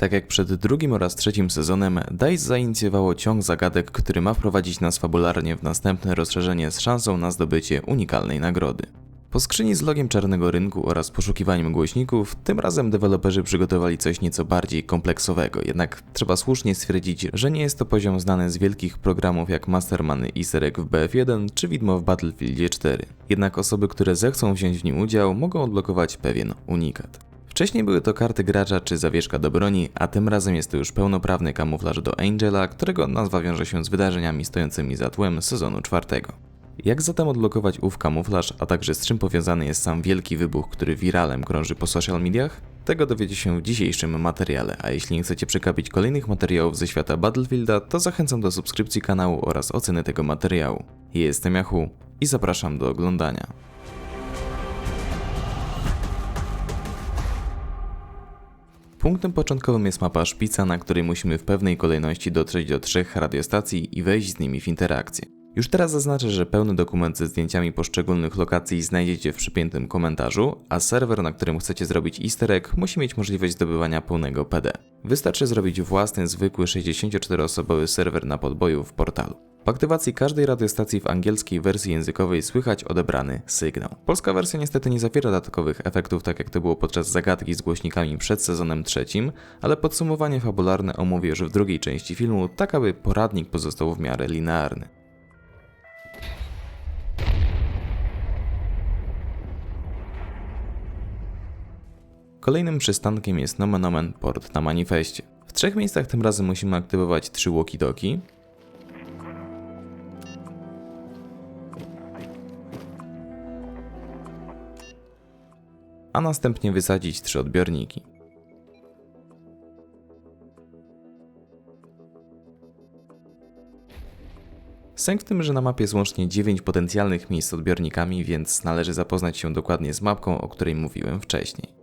Tak jak przed drugim oraz trzecim sezonem, DICE zainicjowało ciąg zagadek, który ma wprowadzić nas fabularnie w następne rozszerzenie z szansą na zdobycie unikalnej nagrody. Po skrzyni z logiem czarnego rynku oraz poszukiwaniem głośników, tym razem deweloperzy przygotowali coś nieco bardziej kompleksowego, jednak trzeba słusznie stwierdzić, że nie jest to poziom znany z wielkich programów jak Masterman i Egg w BF1 czy Widmo w Battlefieldzie 4. Jednak osoby, które zechcą wziąć w nim udział, mogą odblokować pewien unikat. Wcześniej były to karty gracza czy zawieszka do broni, a tym razem jest to już pełnoprawny kamuflaż do Angela, którego nazwa wiąże się z wydarzeniami stojącymi za tłem sezonu czwartego. Jak zatem odblokować ów kamuflaż, a także z czym powiązany jest sam wielki wybuch, który wiralem krąży po social mediach? Tego dowiecie się w dzisiejszym materiale, a jeśli nie chcecie przekapić kolejnych materiałów ze świata Battlefielda, to zachęcam do subskrypcji kanału oraz oceny tego materiału. Jestem Yahoo i zapraszam do oglądania. Punktem początkowym jest mapa szpica, na której musimy w pewnej kolejności dotrzeć do trzech radiostacji i wejść z nimi w interakcję. Już teraz zaznaczę, że pełny dokument ze zdjęciami poszczególnych lokacji znajdziecie w przypiętym komentarzu, a serwer, na którym chcecie zrobić easter egg, musi mieć możliwość zdobywania pełnego PD. Wystarczy zrobić własny, zwykły 64-osobowy serwer na podboju w portalu. Aktywacji każdej radiostacji w angielskiej wersji językowej słychać odebrany sygnał. Polska wersja niestety nie zawiera dodatkowych efektów, tak jak to było podczas zagadki z głośnikami przed sezonem trzecim, ale podsumowanie fabularne omówię już w drugiej części filmu, tak aby poradnik pozostał w miarę linearny. Kolejnym przystankiem jest nomen omen port na manifestie. W trzech miejscach tym razem musimy aktywować trzy walkie-talkie, a następnie wysadzić trzy odbiorniki. Sęk w tym, że na mapie jest łącznie 9 potencjalnych miejsc odbiornikami, więc należy zapoznać się dokładnie z mapką, o której mówiłem wcześniej.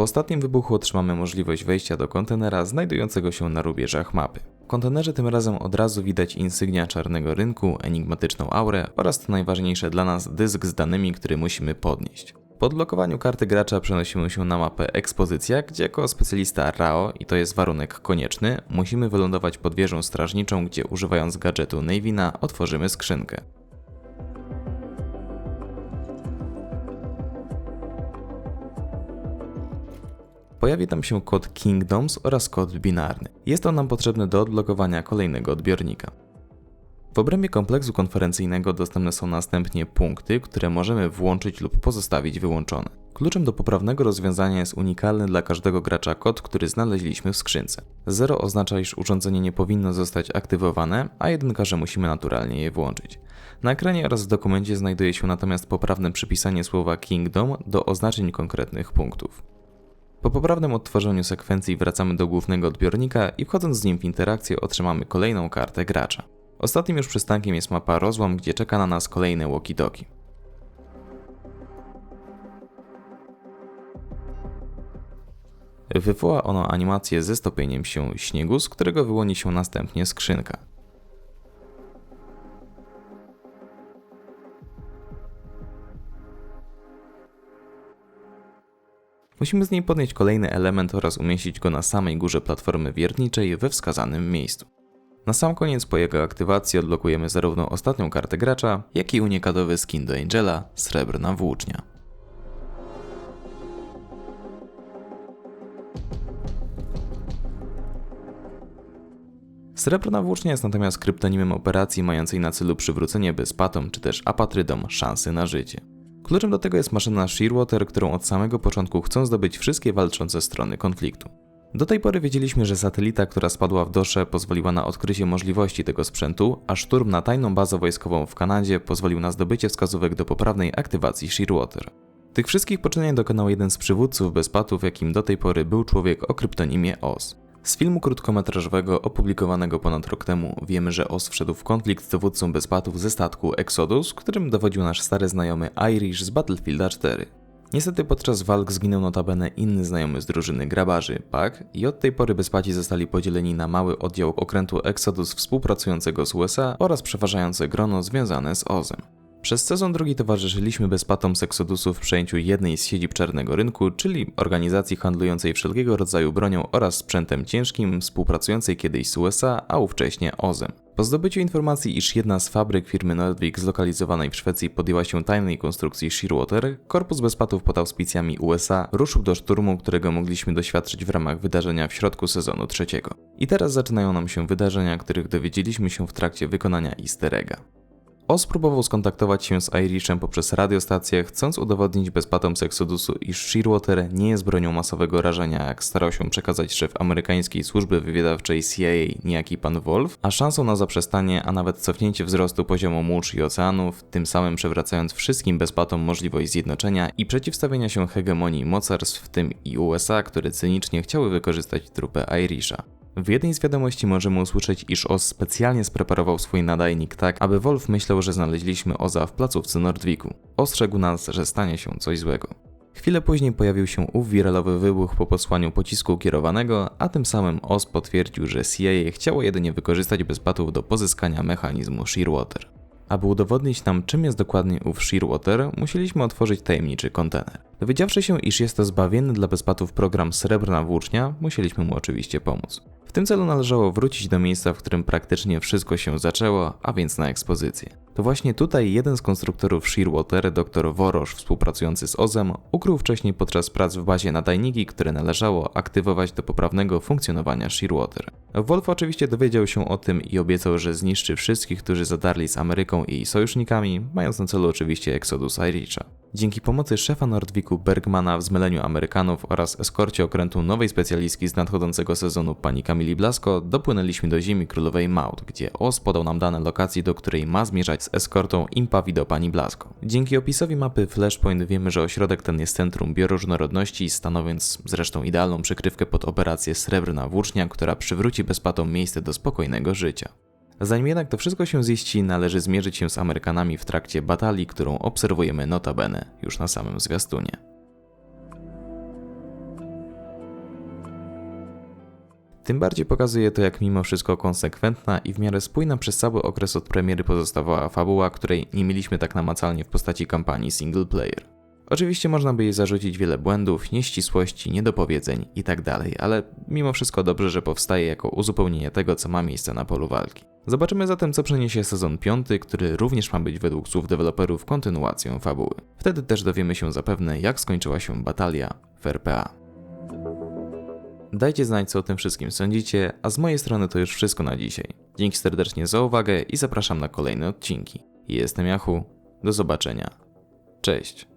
Po ostatnim wybuchu otrzymamy możliwość wejścia do kontenera znajdującego się na rubieżach mapy. W kontenerze tym razem od razu widać insygnia czarnego rynku, enigmatyczną aurę oraz to najważniejsze dla nas dysk z danymi, który musimy podnieść. Po odblokowaniu karty gracza przenosimy się na mapę Ekspozycja, gdzie jako specjalista RAO, i to jest warunek konieczny, musimy wylądować pod wieżą strażniczą, gdzie używając gadżetu Navina otworzymy skrzynkę. Pojawi tam się kod Kingdoms oraz kod binarny. Jest on nam potrzebny do odblokowania kolejnego odbiornika. W obrębie kompleksu konferencyjnego dostępne są następnie punkty, które możemy włączyć lub pozostawić wyłączone. Kluczem do poprawnego rozwiązania jest unikalny dla każdego gracza kod, który znaleźliśmy w skrzynce. 0 oznacza, iż urządzenie nie powinno zostać aktywowane, a jedynka, że musimy naturalnie je włączyć. Na ekranie oraz w dokumencie znajduje się natomiast poprawne przypisanie słowa Kingdom do oznaczeń konkretnych punktów. Po poprawnym odtworzeniu sekwencji wracamy do głównego odbiornika i wchodząc z nim w interakcję otrzymamy kolejną kartę gracza. Ostatnim już przystankiem jest mapa Rozłam, gdzie czeka na nas kolejne walkie-talkie. Wywoła ono animację ze stopieniem się śniegu, z którego wyłoni się następnie skrzynka. Musimy z niej podnieść kolejny element oraz umieścić go na samej górze platformy wiertniczej we wskazanym miejscu. Na sam koniec po jego aktywacji odblokujemy zarówno ostatnią kartę gracza, jak i unikatowy skin do Angela, srebrna włócznia. Srebrna włócznia jest natomiast kryptonimem operacji mającej na celu przywrócenie bezpatom czy też apatrydom szansy na życie. Kluczem do tego jest maszyna Shearwater, którą od samego początku chcą zdobyć wszystkie walczące strony konfliktu. Do tej pory wiedzieliśmy, że satelita, która spadła w dosze, pozwoliła na odkrycie możliwości tego sprzętu, a szturm na tajną bazę wojskową w Kanadzie pozwolił na zdobycie wskazówek do poprawnej aktywacji Shearwater. Tych wszystkich poczynań dokonał jeden z przywódców bezpatów, jakim do tej pory był człowiek o kryptonimie Oz. Z filmu krótkometrażowego opublikowanego ponad rok temu wiemy, że Oz wszedł w konflikt z dowódcą bezpatów ze statku Exodus, którym dowodził nasz stary znajomy Irish z Battlefielda 4. Niestety podczas walk zginął notabene inny znajomy z drużyny grabarzy, Pak, i od tej pory bezpaci zostali podzieleni na mały oddział okrętu Exodus współpracującego z USA oraz przeważające grono związane z Ozem. Przez sezon drugi towarzyszyliśmy bezpatom z Exodusu w przejęciu jednej z siedzib czarnego rynku, czyli organizacji handlującej wszelkiego rodzaju bronią oraz sprzętem ciężkim, współpracującej kiedyś z USA, a ówcześnie OZEM. Po zdobyciu informacji, iż jedna z fabryk firmy Nordvik zlokalizowanej w Szwecji podjęła się tajnej konstrukcji Shearwater, korpus bezpatów pod auspicjami USA ruszył do szturmu, którego mogliśmy doświadczyć w ramach wydarzenia w środku sezonu trzeciego. I teraz zaczynają nam się wydarzenia, których dowiedzieliśmy się w trakcie wykonania easter egga. Oz próbował skontaktować się z Irishem poprzez radiostację, chcąc udowodnić bezpatom z iż Shearwater nie jest bronią masowego rażenia, jak starał się przekazać szef amerykańskiej służby wywiadowczej CIA, niejaki pan Wolf, a szansą na zaprzestanie, a nawet cofnięcie wzrostu poziomu mórz i oceanów, tym samym przewracając wszystkim bezpatom możliwość zjednoczenia i przeciwstawienia się hegemonii mocarstw, w tym i USA, które cynicznie chciały wykorzystać trupę Irisha. W jednej z wiadomości możemy usłyszeć, iż Oz specjalnie spreparował swój nadajnik tak, aby Wolf myślał, że znaleźliśmy Oza w placówce Nordwiku. Ostrzegł nas, że stanie się coś złego. Chwilę później pojawił się ów wiralowy wybuch po posłaniu pocisku kierowanego, a tym samym Oz potwierdził, że CIA chciało jedynie wykorzystać bezpatów do pozyskania mechanizmu Shearwater. Aby udowodnić nam, czym jest dokładnie ów Shearwater, musieliśmy otworzyć tajemniczy kontener. Dowiedziawszy się, iż jest to zbawienny dla bezpatów program Srebrna Włócznia, musieliśmy mu oczywiście pomóc. W tym celu należało wrócić do miejsca, w którym praktycznie wszystko się zaczęło, a więc na ekspozycję. To właśnie tutaj jeden z konstruktorów Shearwater, dr Worosz, współpracujący z OZEM, ukrył wcześniej podczas prac w bazie nadajniki, które należało aktywować do poprawnego funkcjonowania Shearwater. Wolf oczywiście dowiedział się o tym i obiecał, że zniszczy wszystkich, którzy zadarli z Ameryką i jej sojusznikami, mając na celu oczywiście Exodus Irisha. Dzięki pomocy szefa Nordwiku Bergmana w zmyleniu Amerykanów oraz eskorcie okrętu nowej specjalistki z nadchodzącego sezonu pani Kamili Blasko dopłynęliśmy do ziemi królowej Maud, gdzie Oz podał nam dane lokacji, do której ma zmierzać z eskortą Impavi do pani Blasko. Dzięki opisowi mapy Flashpoint wiemy, że ośrodek ten jest centrum bioróżnorodności, stanowiąc zresztą idealną przykrywkę pod operację Srebrna Włócznia, która przywróci bezpatom miejsce do spokojnego życia. Zanim jednak to wszystko się ziści, należy zmierzyć się z Amerykanami w trakcie batalii, którą obserwujemy notabene już na samym zwiastunie. Tym bardziej pokazuje to, jak mimo wszystko konsekwentna i w miarę spójna przez cały okres od premiery pozostawała fabuła, której nie mieliśmy tak namacalnie w postaci kampanii single player. Oczywiście można by jej zarzucić wiele błędów, nieścisłości, niedopowiedzeń itd., ale mimo wszystko dobrze, że powstaje jako uzupełnienie tego, co ma miejsce na polu walki. Zobaczymy zatem, co przyniesie sezon 5, który również ma być według słów deweloperów kontynuacją fabuły. Wtedy też dowiemy się zapewne, jak skończyła się batalia w RPA. Dajcie znać, co o tym wszystkim sądzicie, a z mojej strony to już wszystko na dzisiaj. Dzięki serdecznie za uwagę i zapraszam na kolejne odcinki. Jestem Jachu, do zobaczenia. Cześć.